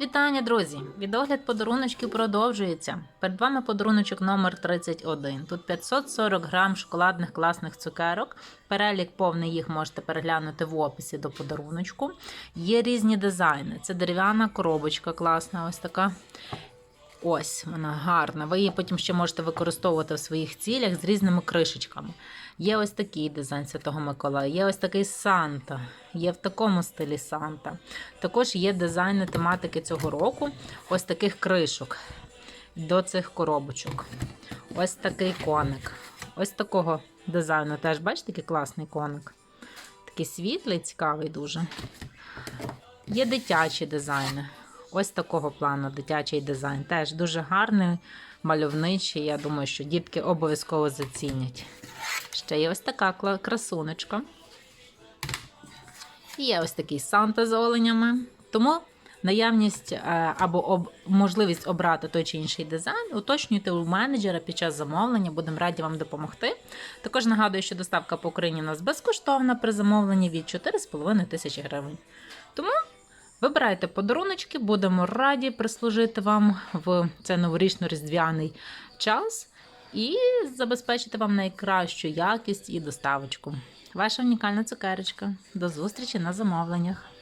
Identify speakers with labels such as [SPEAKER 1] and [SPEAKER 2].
[SPEAKER 1] Вітання, друзі! Відогляд подаруночків продовжується. Перед вами подаруночок номер 31. Тут 540 грам шоколадних класних цукерок. Перелік повний їх можете переглянути в описі до подаруночку. Є різні дизайни. Це дерев'яна коробочка класна, ось така. Ось вона гарна. Ви її потім ще можете використовувати в своїх цілях з різними кришечками. Є ось такий дизайн Святого Миколая, є ось такий Санта, є в такому стилі Санта. Також є дизайни тематики цього року, ось таких кришок до цих коробочок. Ось такий коник. Ось такого дизайну. Теж бачите, такий класний коник. Такий світлий, цікавий дуже. Є дитячі дизайни. Ось такого плану дитячий дизайн. Теж дуже гарний, мальовничий. Я думаю, що дітки обов'язково зацінять. Ще є ось така красунечка. І Є ось такий Санта з оленями. Тому наявність е, або об, можливість обрати той чи інший дизайн, уточнюйте у менеджера під час замовлення. Будемо раді вам допомогти. Також нагадую, що доставка по Україні у нас безкоштовна при замовленні від 4,5 тисячі гривень. Тому Вибирайте подаруночки, будемо раді прислужити вам в цей новорічно-різдвяний час і забезпечити вам найкращу якість і доставочку. Ваша унікальна цукерочка. До зустрічі на замовленнях.